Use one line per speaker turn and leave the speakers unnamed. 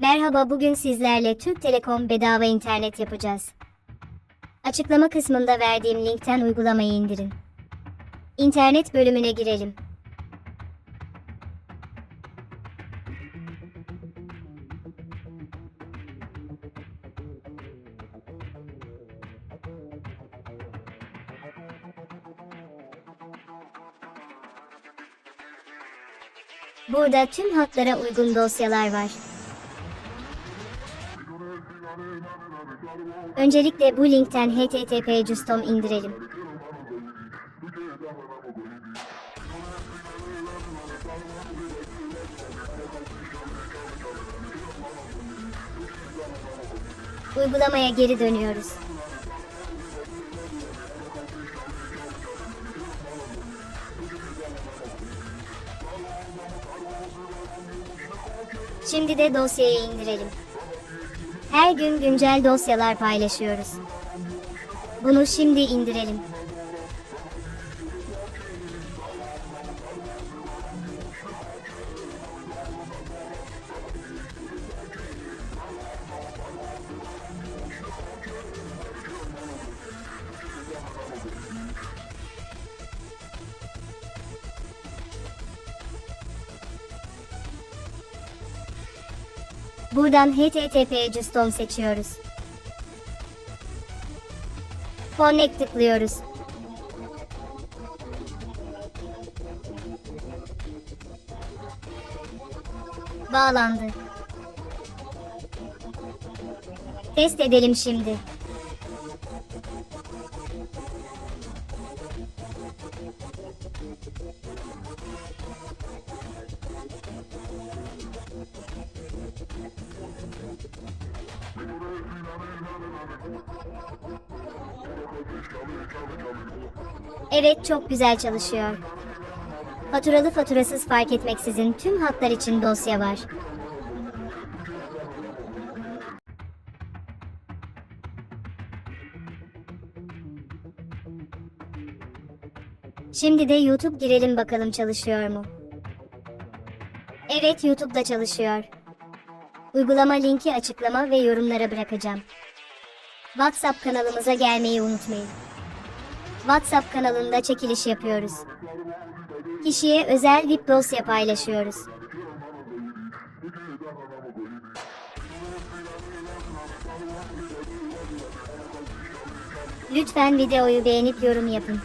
Merhaba bugün sizlerle Türk Telekom bedava internet yapacağız. Açıklama kısmında verdiğim linkten uygulamayı indirin. İnternet bölümüne girelim. Burada tüm hatlara uygun dosyalar var. Öncelikle bu linkten http custom indirelim. Uygulamaya geri dönüyoruz. Şimdi de dosyayı indirelim. Her gün güncel dosyalar paylaşıyoruz. Bunu şimdi indirelim. Buradan HTTP Custom seçiyoruz. Connect tıklıyoruz. Bağlandı. Test edelim şimdi. Evet çok güzel çalışıyor. Faturalı faturasız fark etmeksizin tüm hatlar için dosya var. Şimdi de YouTube girelim bakalım çalışıyor mu? Evet YouTube'da çalışıyor. Uygulama linki açıklama ve yorumlara bırakacağım. WhatsApp kanalımıza gelmeyi unutmayın. WhatsApp kanalında çekiliş yapıyoruz. Kişiye özel VIP dosya paylaşıyoruz. Lütfen videoyu beğenip yorum yapın.